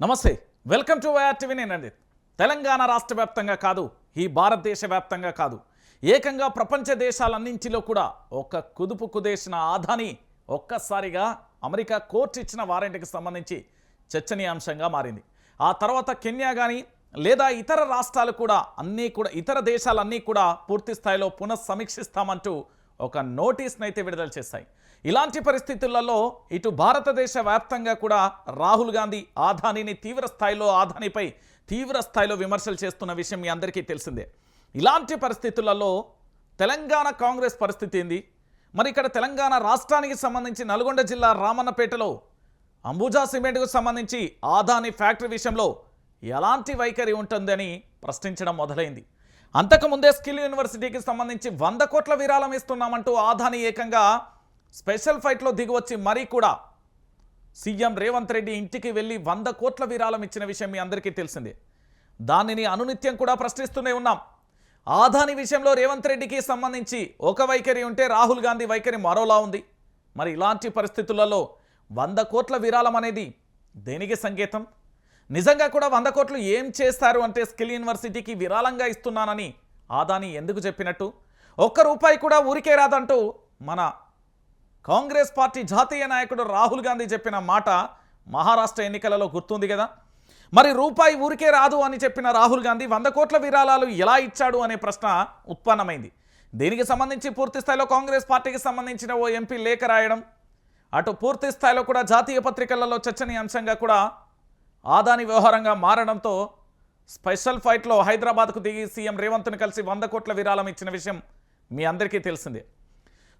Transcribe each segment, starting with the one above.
నమస్తే welcome to YR TV నేనండి తెలంగాణ రాష్ట్ర వ్యాప్తంగా కాదు ఈ భారతదేశ వ్యాప్తంగా కాదు. ఏకంగా ప్రపంచ దేశాలన్నింటిలో కూడా ఒక కుదుపు కుదేసిన ఆధాని ఒక్కసారిగా అమెరికా కోర్టు ఇచ్చిన వారెంట్కి సంబంధించి చర్చనీయాంశంగా మారింది. ఆ తర్వాత కెన్యా కానీ లేదా ఇతర రాష్ట్రాలు కూడా అన్నీ కూడా ఇతర దేశాలన్నీ కూడా పూర్తి స్థాయిలో పునఃసమీక్షిస్తామంటూ ఒక నోటీస్ని అయితే విడుదల చేశాయి. ఇలాంటి పరిస్థితులలో ఇటు భారతదేశ వ్యాప్తంగా కూడా రాహుల్ గాంధీ ఆధానిని తీవ్ర స్థాయిలో ఆధానిపై తీవ్ర స్థాయిలో విమర్శలు చేస్తున్న విషయం మీ అందరికీ తెలిసిందే. ఇలాంటి పరిస్థితులలో తెలంగాణ కాంగ్రెస్ పరిస్థితి ఏంది? మరి ఇక్కడ తెలంగాణ రాష్ట్రానికి సంబంధించి నల్గొండ జిల్లా రామన్నపేటలో అంబుజా సిమెంట్కు సంబంధించి ఆదాని ఫ్యాక్టరీ విషయంలో ఎలాంటి వైఖరి ఉంటుందని ప్రశ్నించడం మొదలైంది. అంతకుముందే స్కిల్ యూనివర్సిటీకి సంబంధించి వంద కోట్ల విరాళం ఇస్తున్నామంటూ ఆధాని ఏకంగా స్పెషల్ ఫైట్లో దిగివచ్చి మరీ కూడా సీఎం రేవంత్ రెడ్డి ఇంటికి వెళ్ళి వంద కోట్ల విరాళం ఇచ్చిన విషయం మీ అందరికీ తెలిసిందే. దానిని అనునిత్యం కూడా ప్రశ్నిస్తూనే ఉన్నాం. ఆధాని విషయంలో రేవంత్ రెడ్డికి సంబంధించి ఒక వైఖరి ఉంటే రాహుల్ గాంధీ వైఖరి మరోలా ఉంది. మరి ఇలాంటి పరిస్థితులలో వంద కోట్ల విరాళం అనేది దేనికి సంకేతం? నిజంగా కూడా వంద కోట్లు ఏం చేస్తారు అంటే స్కిల్ యూనివర్సిటీకి విరాళంగా ఇస్తున్నానని ఆదాని ఎందుకు చెప్పినట్టు? ఒక్క రూపాయి కూడా ఊరికే రాదంటూ మన కాంగ్రెస్ పార్టీ జాతీయ నాయకుడు రాహుల్ గాంధీ చెప్పిన మాట మహారాష్ట్ర ఎన్నికలలో గుర్తుంది కదా? మరి రూపాయి ఊరికే రాదు అని చెప్పిన రాహుల్ గాంధీ వంద కోట్ల విరాళాలు ఎలా ఇచ్చాడు అనే ప్రశ్న ఉత్పన్నమైంది. దీనికి సంబంధించి పూర్తి స్థాయిలో కాంగ్రెస్ పార్టీకి సంబంధించిన ఓ ఎంపీ లేఖ రాయడం అటు పూర్తి స్థాయిలో కూడా జాతీయ పత్రికలలో చర్చనీయాంశంగా కూడా ఆదాని వ్యవహారంగా మారడంతో స్పెషల్ ఫైట్లో హైదరాబాద్కు దిగి సీఎం రేవంత్ను కలిసి వంద కోట్ల విరాళం ఇచ్చిన విషయం మీ అందరికీ తెలిసిందే.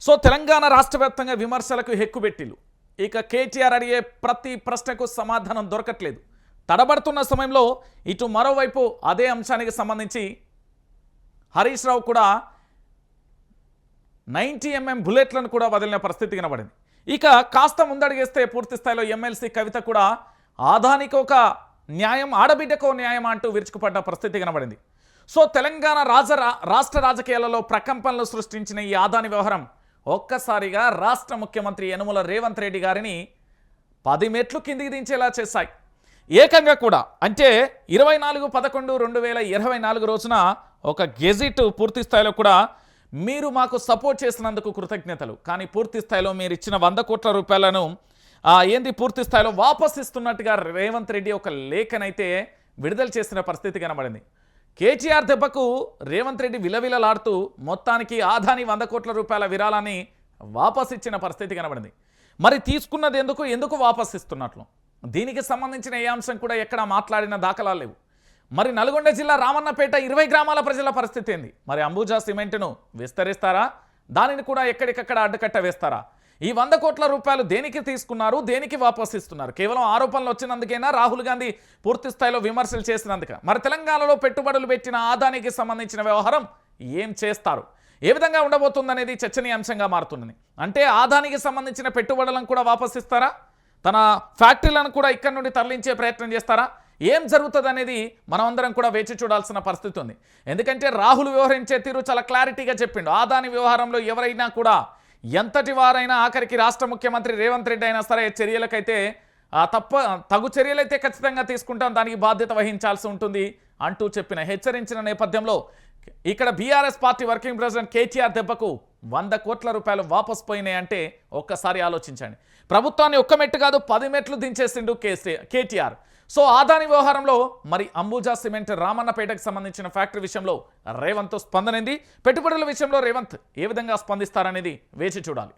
సో తెలంగాణ రాష్ట్ర వ్యాప్తంగా విమర్శలకు హెక్కుబెట్టిలు ఇక కేటీఆర్ అడిగే ప్రతి ప్రశ్నకు సమాధానం దొరకట్లేదు. తడబడుతున్న సమయంలో ఇటు మరోవైపు అదే అంశానికి సంబంధించి హరీష్ రావు కూడా నైంటీ ఎంఎం బుల్లెట్లను కూడా వదిలిన పరిస్థితి కనబడింది ఇక కాస్త ముందడిగేస్తే పూర్తి స్థాయిలో ఎమ్మెల్సీ కవిత కూడా ఆదానికి ఒక న్యాయం ఆడబిడ్డకో న్యాయం అంటూ విరుచుకుపడ్డ పరిస్థితి కనబడింది. సో తెలంగాణ రాజ రాష్ట్ర రాజకీయాలలో ప్రకంపనలు సృష్టించిన ఈ ఆదాని వ్యవహారం ఒక్కసారిగా రాష్ట్ర ముఖ్యమంత్రి యనుమల రేవంత్ రెడ్డి గారిని పది మెట్లు కిందికి దించేలా చేశాయి. ఏకంగా కూడా అంటే ఇరవై నాలుగు పదకొండు రెండు వేల ఇరవై నాలుగు రోజున ఒక గెజిట్ పూర్తి స్థాయిలో కూడా మీరు మాకు సపోర్ట్ చేసినందుకు కృతజ్ఞతలు. కానీ పూర్తి స్థాయిలో మీరు ఇచ్చిన వంద కోట్ల రూపాయలను ఏంది పూర్తి స్థాయిలో వాపస్ ఇస్తున్నట్టుగా రేవంత్ రెడ్డి ఒక లేఖనైతే విడుదల చేసిన పరిస్థితి కనబడింది. కేటీఆర్ దెబ్బకు రేవంత్ రెడ్డి విలవిలలాడుతూ మొత్తానికి ఆదాని వంద కోట్ల రూపాయల విరాళాన్ని వాపస్ ఇచ్చిన పరిస్థితి కనబడింది. మరి తీసుకున్నది ఎందుకు? ఎందుకు వాపస్ ఇస్తున్నట్లు దీనికి సంబంధించిన ఏ అంశం కూడా ఎక్కడ మాట్లాడిన దాఖలాలు లేవు. మరి నల్గొండ జిల్లా రామన్నపేట ఇరవై గ్రామాల ప్రజల పరిస్థితి ఏంది? మరి అంబుజా సిమెంట్ను విస్తరిస్తారా? దానిని కూడా ఎక్కడికక్కడ అడ్డుకట్ట వేస్తారా ఈ వంద కోట్ల రూపాయలు దేనికి తీసుకున్నారు? దేనికి వాపస్ ఇస్తున్నారు? కేవలం ఆరోపణలు వచ్చినందుకైనా? రాహుల్ గాంధీ పూర్తి స్థాయిలో విమర్శలు చేసినందుక. మరి తెలంగాణలో పెట్టుబడులు పెట్టిన ఆదానికి సంబంధించిన వ్యవహారం ఏం చేస్తారు? ఏ విధంగా ఉండబోతుందనేది చర్చనీయాంశంగా మారుతున్నది. అంటే ఆదానికి సంబంధించిన పెట్టుబడులను కూడా వాపస్ ఇస్తారా? తన ఫ్యాక్టరీలను కూడా ఇక్కడ నుండి తరలించే ప్రయత్నం చేస్తారా? ఏం జరుగుతుంది అనేది మనమందరం కూడా వేచి చూడాల్సిన పరిస్థితి ఉంది. ఎందుకంటే రాహుల్ వ్యవహరించే తీరు చాలా క్లారిటీగా చెప్పిండు. ఆదాని వ్యవహారంలో ఎవరైనా కూడా ఎంతటి వారైనా ఆఖరికి రాష్ట్ర ముఖ్యమంత్రి రేవంత్ రెడ్డి అయినా సరే చర్యలకైతే తప్ప తగు చర్యలైతే ఖచ్చితంగా తీసుకుంటాం దానికి బాధ్యత వహించాల్సి ఉంటుంది అంటూ చెప్పిన హెచ్చరించిన నేపథ్యంలో ఇక్కడ BRS party working president KTR దెబ్బకు వంద కోట్ల రూపాయలు వాపస్ పోయినాయంటే ఒక్కసారి ఆలోచించండి. ప్రభుత్వాన్ని ఒక్క మెట్టు కాదు పది మెట్లు దించేసిండు కేసీ కేటీఆర్. సో ఆదాని వ్యవహారంలో మరి అంబుజా సిమెంట్ రామన్నపేటకు సంబంధించిన ఫ్యాక్టరీ విషయంలో రేవంత్ స్పందనైంది పెట్టుబడుల విషయంలో రేవంత్ ఏ విధంగా స్పందిస్తారనేది వేచి చూడాలి.